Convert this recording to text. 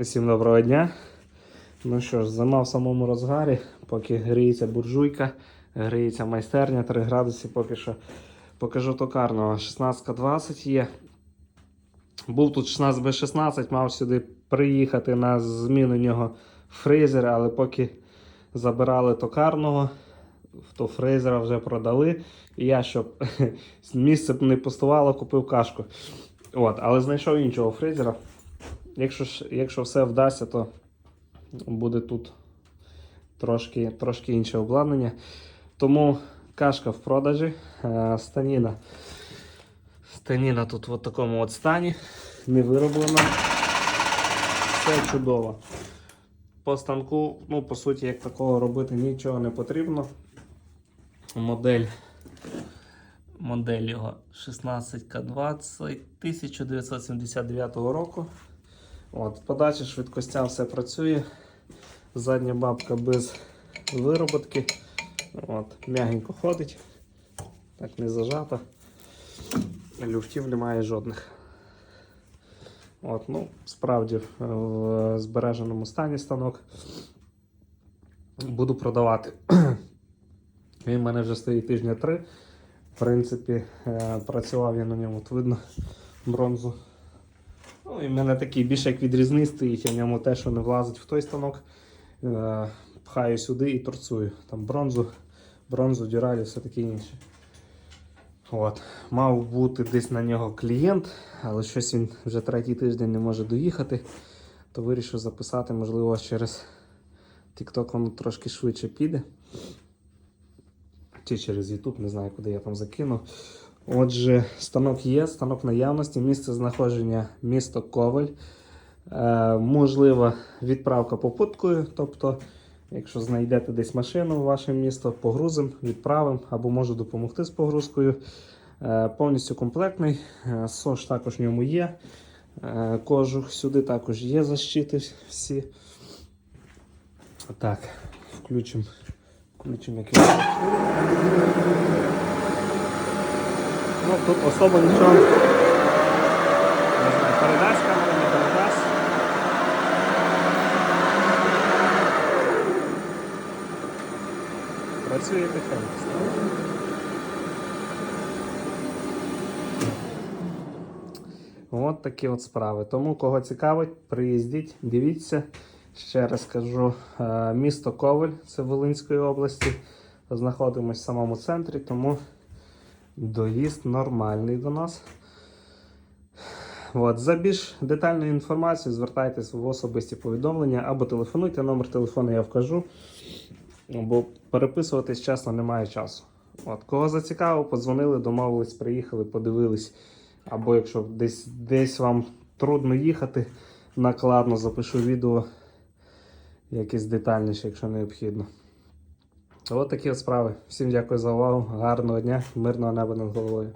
Всім доброго дня. Ну що ж, зима в самому розгарі, поки гріється буржуйка, гріється майстерня 3 градуси, поки що покажу токарного. 16-20 є. Був тут 16 без 16, мав сюди приїхати на зміну нього фрезер, але поки забирали токарного, то фрезера вже продали. І я, щоб місце не пустувало, купив кашку. От, але знайшов іншого фрезера. Якщо, якщо все вдасться, то буде тут трошки, трошки інше обладнання. Тому кашка в продажі. Е, Станіна. Станіна тут в такому от стані. Не вироблена. Все чудово. По станку, ну, по суті, як такого робити нічого не потрібно. Модель. Модель його 16К20 1979 року. От, подача швидкостя все працює. Задня бабка без вироботки. От, м'ягенько ходить. Так не зажата. Люфтів немає жодних. От, ну, справді в збереженому стані станок. Буду продавати. Він в мене вже стоїть тижня три. В принципі, е, працював я на ньому, от видно бронзу. Ну, і в мене такий більше як відрізний я в ньому те, що не влазить в той станок. Е, пхаю сюди і торцую. Там бронзу, бронзу, дюралі, все таке інше. От. Мав бути десь на нього клієнт, але щось він вже третій тиждень не може доїхати. То вирішив записати, можливо, через TikTok воно трошки швидше піде. Чи через YouTube, не знаю, куди я там закину. Отже, станок є, станок наявності, місце знаходження місто Коваль. Е, можлива відправка попуткою. Тобто, якщо знайдете десь машину в ваше місто, погрузимо, відправимо або можу допомогти з погрузкою. Е, повністю комплектний. Е, СОЖ також в ньому є. Е, кожух сюди також є защити всі. Так, включимо. Включимо якийсь. Ну, тут особо нічого. Не знаю, передасть камера, не передасть. Працює тихенько. От такі от справи. Тому, кого цікавить, приїздіть, дивіться. Ще раз кажу, е, місто Коваль, це Волинської області. Знаходимося в самому центрі, тому доїзд нормальний до нас. От, за більш детальною інформацією звертайтесь в особисті повідомлення або телефонуйте, номер телефону я вкажу. Бо переписуватись чесно немає часу. От, кого зацікавив, подзвонили, домовились, приїхали, подивились. Або якщо десь, десь вам трудно їхати, накладно запишу відео якесь детальніше, якщо необхідно. От такі от справи. Всім дякую за увагу. Гарного дня, мирного неба над головою.